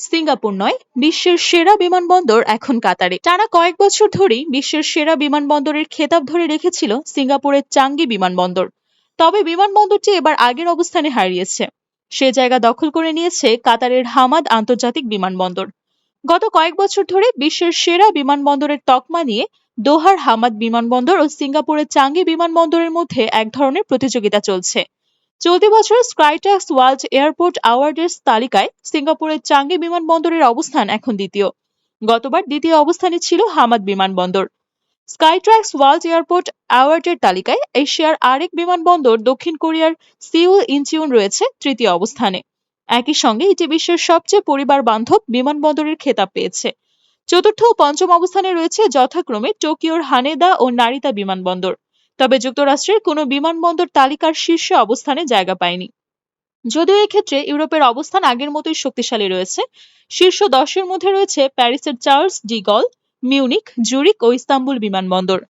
Singapore নয়, বিশ্বের সেরা বিমানবন্দর এখন কাতারে। টানা কয়েক বছর ধরেই বিশ্বের সেরা বিমানবন্দরের খেতাব ধরে রেখেছিল সিঙ্গাপুরের চাঙ্গি বিমানবন্দর। তবে বিমানবন্দরটি এবার আগের অবস্থানে হারিয়েছে। সে জায়গা দখল করে নিয়েছে কাতারের হামাদ আন্তর্জাতিক বিমানবন্দর। গত কয়েক বছর ধরে বিশ্বের সেরা বিমানবন্দরের তকমা নিয়ে দোহার হামাদ বিমানবন্দর ও সিঙ্গাপুরের চাঙ্গি বিমানবন্দরের মধ্যে এক ধরনের প্রতিযোগিতা চলছে। চলতি বছর স্কাইট্যাক্স ওয়ার্ল্ড এয়ারপোর্ট অ্যাওয়ার্ডের তালিকায় সিঙ্গাপুরের চাঙ্গি বিমানবন্দরের অবস্থান এখন দ্বিতীয়। গতবার দ্বিতীয় অবস্থানে ছিল হামাদ বিমানবন্দর। স্কাইট্র্যাক্স ওয়ার্ল্ড এয়ারপোর্ট অ্যাওয়ার্ডের তালিকায় এশিয়ার আরেক বিমানবন্দর দক্ষিণ কোরিয়ার সিউল ইনচিউন রয়েছে তৃতীয় অবস্থানে। একই সঙ্গে এটি বিশ্বের সবচেয়ে পরিবার বান্ধব বিমানবন্দরের খেতাব পেয়েছে। চতুর্থ ও পঞ্চম অবস্থানে রয়েছে যথাক্রমে টোকিওর হানেদা ও নারিতা বিমানবন্দর। তবে যুক্তরাষ্ট্রের কোনো বিমানবন্দর তালিকার শীর্ষে অবস্থানে জায়গা পায়নি। যদিও এক্ষেত্রে ইউরোপের অবস্থান আগের মতোই শক্তিশালী রয়েছে, শীর্ষ দশের মধ্যে রয়েছে প্যারিসের Charles de Gaulle Munich Zurich ও ইস্তাম্বুল বিমানবন্দর।